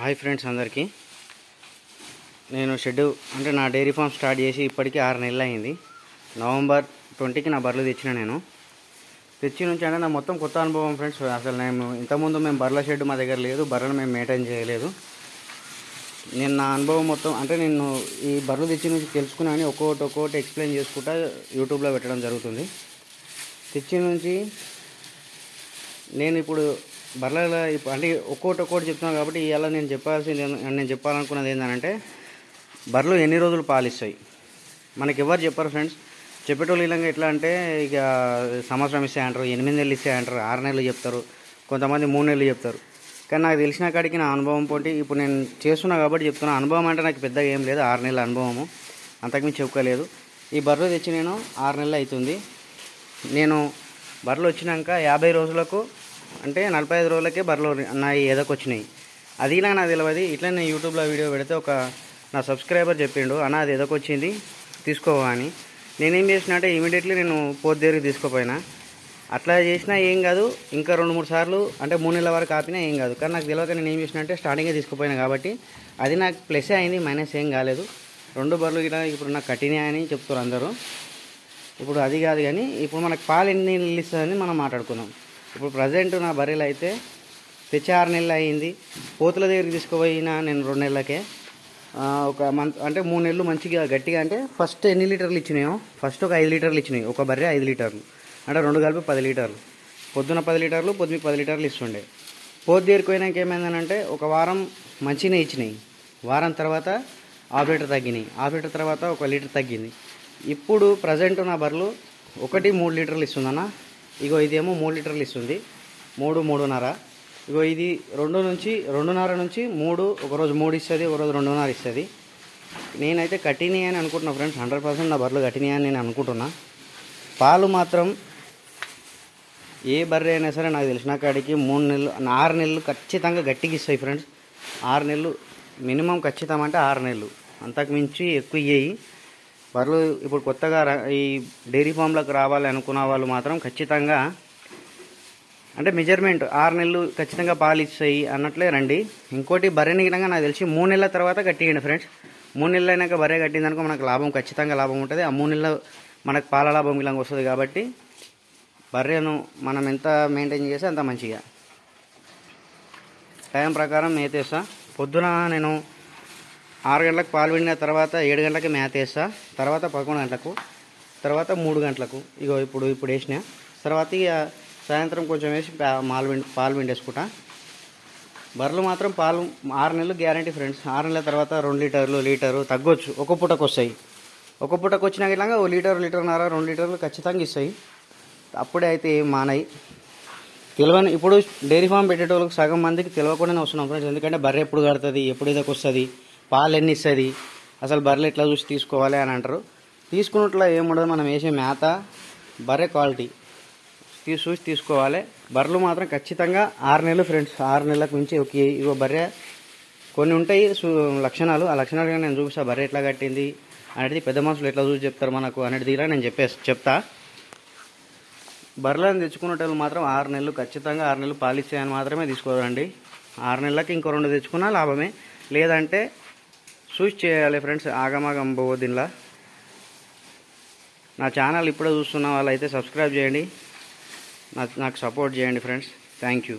Hi friends అందరికీ. నేను shed అంటే నా డైరీ ఫామ్ స్టార్ట్ చేసి ఇప్పటికీ ఆరు నెలలు అయింది. నవంబర్ ట్వంటీకి నా బర్రెలు తెచ్చిన నేను. తెచ్చి నుంచి అంటే నా మొత్తం కొత్త అనుభవం ఫ్రెండ్స్. అసలు నేను ఇంతకుముందు మేము బర్రెల షెడ్ మా దగ్గర లేదు బర్రెలు మేము మెయింటైన్ చేయలేదు. నేను నా అనుభవం మొత్తం అంటే నేను ఈ బర్రెలు తెచ్చి నుంచి తెలుసుకున్నాను ఒక్కొక్కటి ఒక్కొక్కటి ఎక్స్ప్లెయిన్ చేసుకుంటా యూట్యూబ్లో పెట్టడం జరుగుతుంది. తెచ్చి నుంచి నేను ఇప్పుడు బర్రెల ఇప్పుడు అంటే ఒక్కోటి ఒక్కోటి చెప్తున్నాను కాబట్టి ఇవాళ నేను చెప్పాల్సింది నేను చెప్పాలనుకున్నది ఏంటంటే బర్రెలు ఎన్ని రోజులు పాలిస్తాయి? మనకి ఎవరు చెప్పరు ఫ్రెండ్స్? చెప్పేటోళ్ళు ఇలాగా ఎట్లా అంటే ఇక సంవత్సరం ఇస్తే అంటారు ఎనిమిది నెలలు ఇస్తే అంటారు ఆరు నెలలు చెప్తారు కొంతమంది మూడు నెలలు చెప్తారు. కానీ నాకు తెలిసిన కాడికి నా అనుభవం పోటీ ఇప్పుడు నేను చేస్తున్నా కాబట్టి చెప్తున్నా అనుభవం అంటే నాకు పెద్దగా ఏం లేదు ఆరు నెలల అనుభవము. అంతకుమించి చెప్పుకోలేదు ఈ బర్రెలు తెచ్చి నేను ఆరు నెలలు అవుతుంది. నేను బర్రెలు వచ్చినాక యాభై రోజులకు అంటే నలభై ఐదు రోజులకే బర్రెలు నా ఎదకొచ్చినాయి. అది ఇలా నాకు తెలియదు ఇట్లా నేను యూట్యూబ్లో వీడియో పెడితే ఒక నా సబ్స్క్రైబర్ చెప్పిండు అన్న అది ఎదకొచ్చింది? తీసుకోవా అని. నేనేం చేసిన అంటే ఇమీడియట్లీ నేను పోత్ దగ్గరికి తీసుకోపోయినా. అట్లా చేసినా ఏం కాదు ఇంకా రెండు మూడు సార్లు అంటే మూడు నెలల వరకు ఆపినా ఏం కాదు. కానీ నాకు తెలియక నేను ఏం చేసిన అంటే స్టార్టింగే తీసుకుపోయినా కాబట్టి అది నాకు ప్లస్ అయింది మైనస్ ఏం కాలేదు. రెండు బర్రెలు ఇలా ఇప్పుడు నాకు కట్టినాయి అని చెప్తారు అందరూ. ఇప్పుడు అది కాదు కానీ ఇప్పుడు మనకు పాలు ఎన్ని నీళ్ళు ఇస్తుందని మనం మాట్లాడుకుందాం. ఇప్పుడు ప్రజెంట్ నా బర్రెలు అయితే తెచ్చి ఆరు నెలలు అయింది. పోతుల దగ్గరికి తీసుకుపోయిన నేను రెండు నెలలకే. ఒక మంత్ అంటే మూడు నెలలు మంచిగా గట్టిగా అంటే ఫస్ట్ ఎన్ని లీటర్లు ఇచ్చినాయో? ఫస్ట్ ఒక ఐదు లీటర్లు ఇచ్చినాయి. ఒక బర్రె ఐదు లీటర్లు. అంటే రెండు కలిపి పది లీటర్లు. పొద్దున పది లీటర్లు పొద్దున పది లీటర్లు ఇస్తుండే. పోతు దగ్గరికి ఏమైందనంటే ఒక వారం మంచిగానే ఇచ్చినాయి. వారం తర్వాత హాఫ్ లీటర్ తగ్గినాయి. హాఫ్ లీటర్ తర్వాత ఒక లీటర్ తగ్గింది. ఇప్పుడు ప్రజెంట్ నా బర్రెలు ఒకటి మూడు లీటర్లు ఇస్తుందన్న. ఇగో ఇదేమో మూడు లీటర్లు ఇస్తుంది. మూడు మూడున్నర. ఇగో ఇది రెండు నుంచి రెండున్నర నుంచి మూడు ఒకరోజు మూడు ఇస్తుంది ఒకరోజు రెండున్నర ఇస్తుంది. నేనైతే కట్టినాయి అని అనుకుంటున్నా ఫ్రెండ్స్ హండ్రెడ్ పర్సెంట్ నా బర్రెలు కట్టినాయి అని నేను అనుకుంటున్నా. పాలు మాత్రం ఏ బర్రె అయినా సరే నాకు తెలిసిన కాడికి మూడు నెలలు ఆరు నెలలు ఖచ్చితంగా గట్టికి ఇస్తాయి ఫ్రెండ్స్. ఆరు నెలలు మినిమం ఖచ్చితం అంటే ఆరు నెలలు. అంతకు మించి ఎక్కువ ఇయ్యాయి. బర్రెలు ఇప్పుడు కొత్తగా రా- ఈ డైరీ ఫామ్లకు రావాలి అనుకున్న వాళ్ళు మాత్రం ఖచ్చితంగా అంటే మెజర్మెంట్ ఆరు నెలలు ఖచ్చితంగా పాలు ఇస్తాయి అన్నట్లే రండి. ఇంకోటి బర్రెని గినంగా నాకు తెలిసి మూడు నెలల తర్వాత కట్టియండి ఫ్రెండ్స్. మూడు నెలలు అయినాక బర్రె కట్టిందనుకో మనకు లాభం ఖచ్చితంగా లాభం ఉంటుంది. ఆ మూడు నెలలు మనకు పాల లాభం ఇలాగ వస్తుంది కాబట్టి బర్రెను మనం ఎంత మెయింటైన్ చేస్తే అంత మంచిగా. టైం ప్రకారం మేతేస్తా. పొద్దున నేను ఆరు గంటలకు పాలు పిండిన తర్వాత ఏడు గంటలకి మేత వేస్తా. తర్వాత పదకొండు గంటలకు తర్వాత మూడు గంటలకు. ఇగో ఇప్పుడు ఇప్పుడు వేసిన. తర్వాత ఇక సాయంత్రం కొంచెం వేసి మాలు పిండి పాలు పిండేసుకుంటా. బర్రెలు మాత్రం పాలు ఆరు నెలలు గ్యారంటీ ఫ్రెండ్స్. ఆరు నెలల తర్వాత రెండు లీటర్లు లీటరు తగ్గొచ్చు. ఒక పూటకు వస్తాయి. ఒక పూటకు వచ్చినా ఇలాగా ఓ లీటర్ లీటర్న్నర రెండు లీటర్లు ఖచ్చితంగా ఇస్తాయి. అప్పుడే అయితే ఏం తెలియని ఇప్పుడు డైరీ ఫామ్ పెట్టేటోళ్ళకి సగం మందికి తెలియకుండానే వస్తున్నాం ఫ్రెండ్స్. ఎందుకంటే బర్రె ఎప్పుడు కడుతుంది ఎప్పుడు ఇదొక వస్తుంది పాలు ఎన్ని ఇస్తుంది. అసలు బర్రెలు ఎట్లా చూసి తీసుకోవాలి అని అంటారు. తీసుకున్నట్లో ఏముండదు మనం వేసే మేత బర్రె క్వాలిటీ. తీసి చూసి తీసుకోవాలి. బర్రెలు మాత్రం ఖచ్చితంగా ఆరు నెలలు ఫ్రెండ్స్ ఆరు నెలలకు మించి ఒక ఇగో బర్రె కొన్ని ఉంటాయి లక్షణాలు. ఆ లక్షణాలు నేను చూపిస్తా. బర్రె ఎట్లా కట్టింది అనేది పెద్ద మనుషులు ఎట్లా చూసి చెప్తారు మనకు అనేది ఇలా నేను చెప్పే చెప్తా. బర్రెలను తెచ్చుకునేటోళ్ళు మాత్రం ఆరు నెలలు ఖచ్చితంగా ఆరు నెలలు పాలిస్తాయని మాత్రమే తీసుకోరండి. ఆరు నెలలకి ఇంకో రెండు తెచ్చుకున్నా లాభమే. లేదంటే చూసి చేయాలి ఫ్రెండ్స్ ఆగమాగం పోవో దీనిలా నా ఛానల్ ఇప్పుడే చూస్తున్న వాళ్ళైతే సబ్స్క్రైబ్ చేయండి. నాకు నాకు సపోర్ట్ చేయండి ఫ్రెండ్స్. Thank you.